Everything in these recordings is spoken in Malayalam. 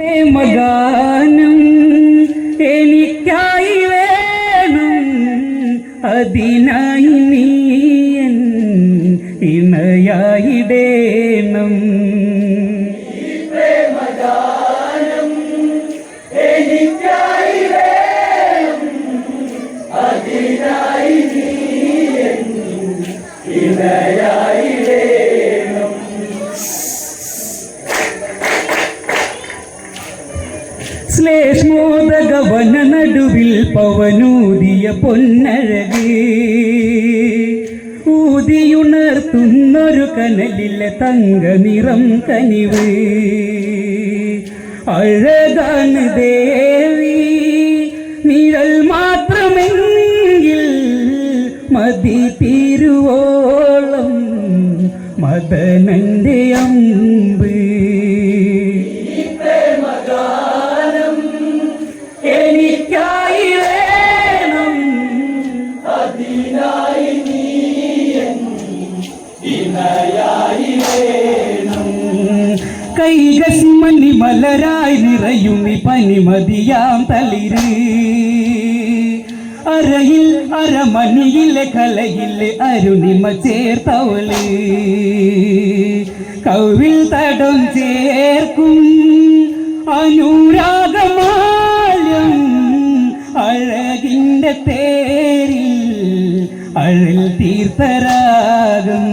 मगा ശ്ലേഷ്മോദകവന നടുവിൽ പവനൂതിയ പൊന്നഴകി. ഊതിയുണർത്തുന്നൊരു കനലിലെ തങ്ക നിറം കനിവ്. അഴകാണ് ദേവി നിഴൽ മാത്രമെങ്കിൽ മതി തീരുവോളം. മദനന്റെ കൈകസിമണി മലരായി നിറയും ഈ പനിമതിയാം തളിര്. അരയിൽ അരമണിയിലെ കലയിലെ അരുണിമ ചേർത്തവൾ. കവിൽ തടം ചേർക്കും അനുരാഗമാലം അഴകിന്റെ തേരിൽ അഴൽ തീർത്ഥരാഗം.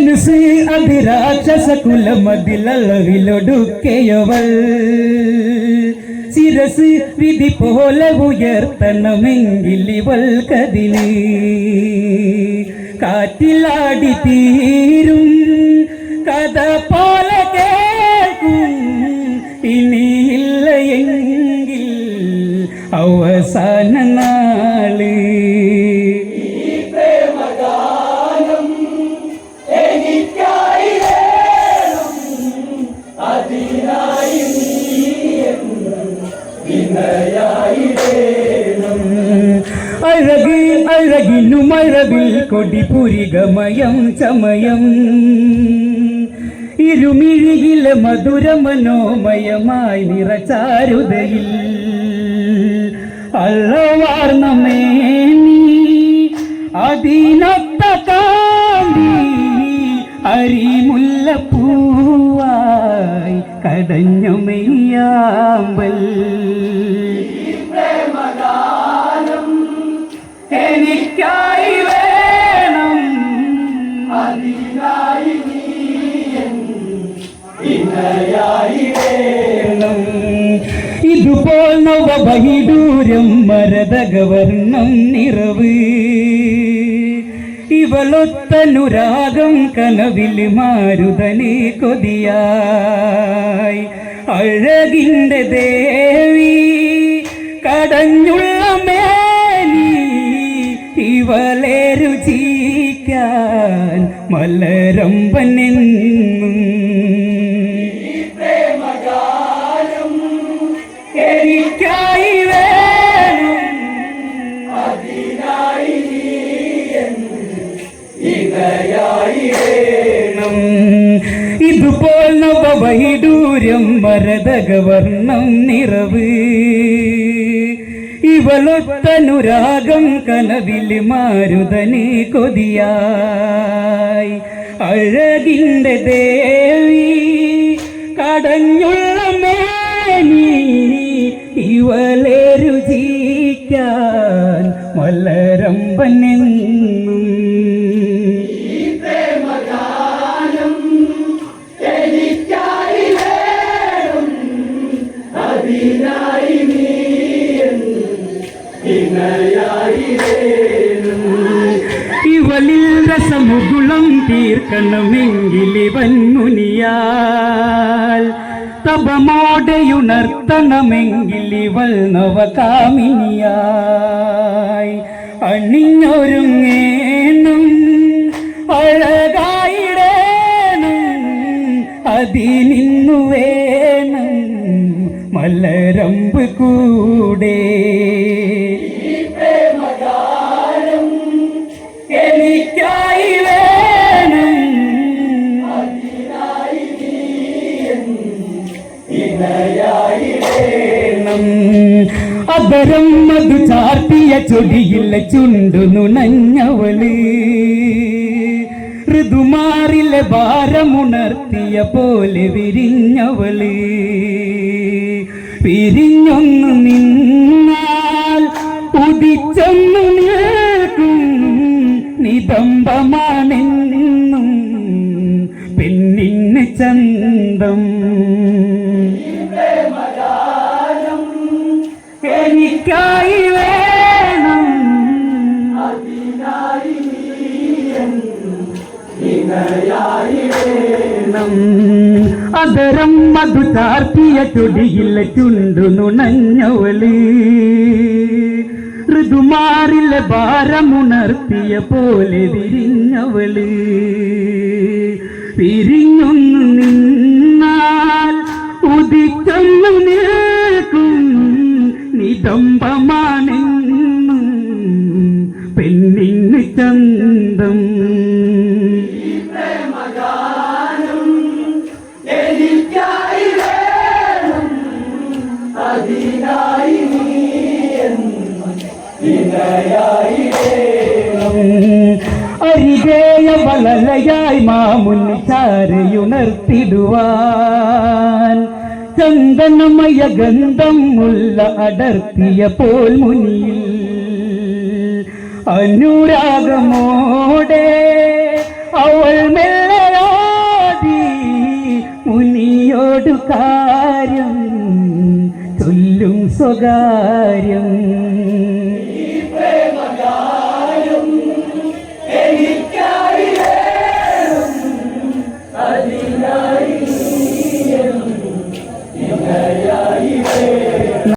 ജനുസ് അതിരാക്ഷസ കുലമതിലളവിലൊടുക്കയവൾ. ശിരസ് വിധി പോലെ ഉയർത്തണമെങ്കിൽ ഇവൾ കാറ്റിലാടി തീരും കഥ പോലെ കേൾക്കും. ഇനിയില്ല എങ്കിൽ അവസാന നാൾ. അഴക് അഴകിനും അഴകിൽ കൊടി പുരികമയം ചമയം. ഇരുമിഴിയിലെ മധുര മനോമയമായി നിറച്ചാരുതയിൽ. അള്ളവാർന്ന മേനി അതിനൊത്ത കാന്തി അരിമുല്ലപ്പൂവായി കടഞ്ഞു ഇതുപോൽ നവബഹിദൂരം മരതകവർണം നിറവ്. ഇവളൊത്തനുരാഗം കനവിൽ മാരുതനെ കൊതിയായി. അഴകിന്റെ ദേവി കടഞ്ഞുള്ള മേനി ഇവളെ രുചിക്കാൻ മലരമ്പനെന്നും വേണം ഇതുപോൽ നവവൈഡൂര്യം മരതകവർണം നിറവ്. ഇവളൊത്തനുരാഗം കനവിൽ മാരുതനെ കൊതിയായി. അഴകിന്റെ ദേവി കടഞ്ഞുള്ള മേനി ഇവളെ രുചിക്കാൻ മലരമ്പനെന്നും ഇവളിൽ രസമുകുളം തീർക്കണമെങ്കിൽ ഇവൻ മുനിയാൽ തപമോടെയുണർത്തണമെങ്കിൽ ഇവൾ നവകാമിനിയായി അണിഞ്ഞൊരുങ്ങേണം അഴകായിടേണം അതിനിന്നു വേണം മലരമ്പ് കൂടെ എനിക്കായി വേണം അതരം മധു ചാർത്തിയ ചൊടിയില്ല ചുണ്ടു നുണഞ്ഞവൾ. ഋതുമാറിലെ ഭാരമുണർത്തിയ പോലെ വിരിഞ്ഞവൾ. പിരിഞ്ഞൊന്നു നിന്നാൽ നിതംബമാണെന്നും പെണ്ണിന് ചന്തം എനിക്കായി വേണം. അതരം മധു ചാർത്തിയ ചൊടിയില്ല ചുണ്ടു നുണഞ്ഞവൾ ഋതുമാറിലെ ഭാരമുണർത്തിയ പോലെ വിരിഞ്ഞവൾ. പിരിഞ്ഞൊന്നു നിന്നാൽ ഉദിക്കൊന്നു നിൽക്കും. നിതംബമാണെന്നും പെണ്ണിന് ചന്തം. അരികേയ വളലയായി മാമുനി ചാരയുണർത്തിടുവാൻ. ചന്ദനമയ ഗന്ധം മുല്ല അടർത്തിയ പോൽ മുനിയിൽ അനുരാഗമോടെ അവൾ മെല്ലയാടി മുനിയോടു കാര്യം ചൊല്ലും സ്വകാര്യം.